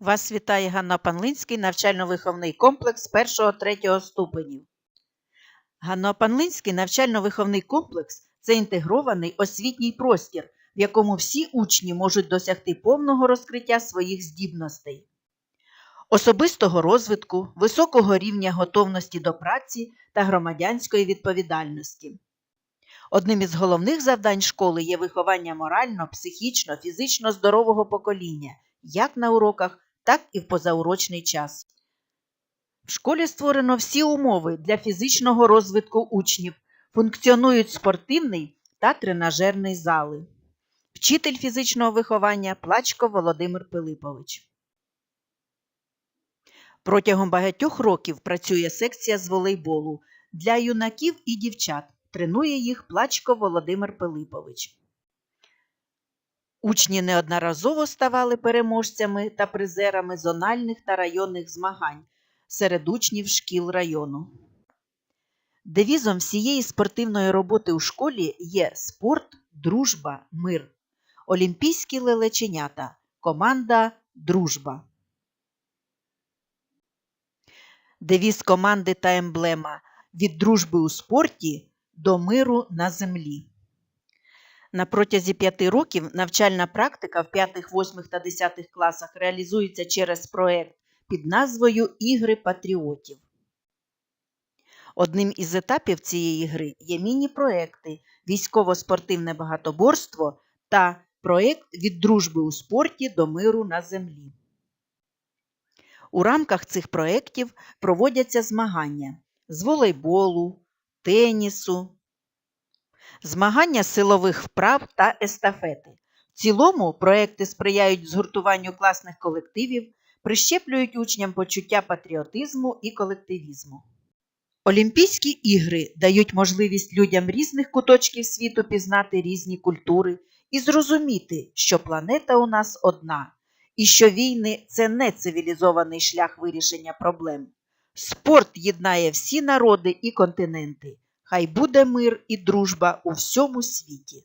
Вас вітає Ганна Панлинський, навчально-виховний комплекс 1-3 ступенів. Ганно-Панлинський навчально-виховний комплекс це інтегрований освітній простір, в якому всі учні можуть досягти повного розкриття своїх здібностей, особистого розвитку, високого рівня готовності до праці та громадянської відповідальності. Одним із головних завдань школи є виховання морально, психічно, фізично здорового покоління, як на уроках, так і в позаурочний час. В школі створено всі умови для фізичного розвитку учнів, функціонують спортивний та тренажерний зали. Вчитель фізичного виховання Плачко Володимир Пилипович. Протягом багатьох років працює секція з волейболу для юнаків і дівчат. Тренує їх Плачко Володимир Пилипович. Учні неодноразово ставали переможцями та призерами зональних та районних змагань серед учнів шкіл району. Девізом всієї спортивної роботи у школі є спорт, дружба, мир. Олімпійські лелеченята. Команда Дружба. Девіз команди та емблема від дружби у спорті до миру на землі. На протязі п'яти років навчальна практика в 5, 8 та 10 класах реалізується через проект під назвою Ігри патріотів. Одним із етапів цієї гри є міні-проекти Військово-спортивне багатоборство та проект від дружби у спорті до миру на землі. У рамках цих проєктів проводяться змагання з волейболу, тенісу, змагання силових вправ та естафети. В цілому проекти сприяють згуртуванню класних колективів, прищеплюють учням почуття патріотизму і колективізму. Олімпійські ігри дають можливість людям різних куточків світу пізнати різні культури і зрозуміти, що планета у нас одна, і що війни це не цивілізований шлях вирішення проблем. Спорт єднає всі народи і континенти. Хай буде мир і дружба у всьому світі.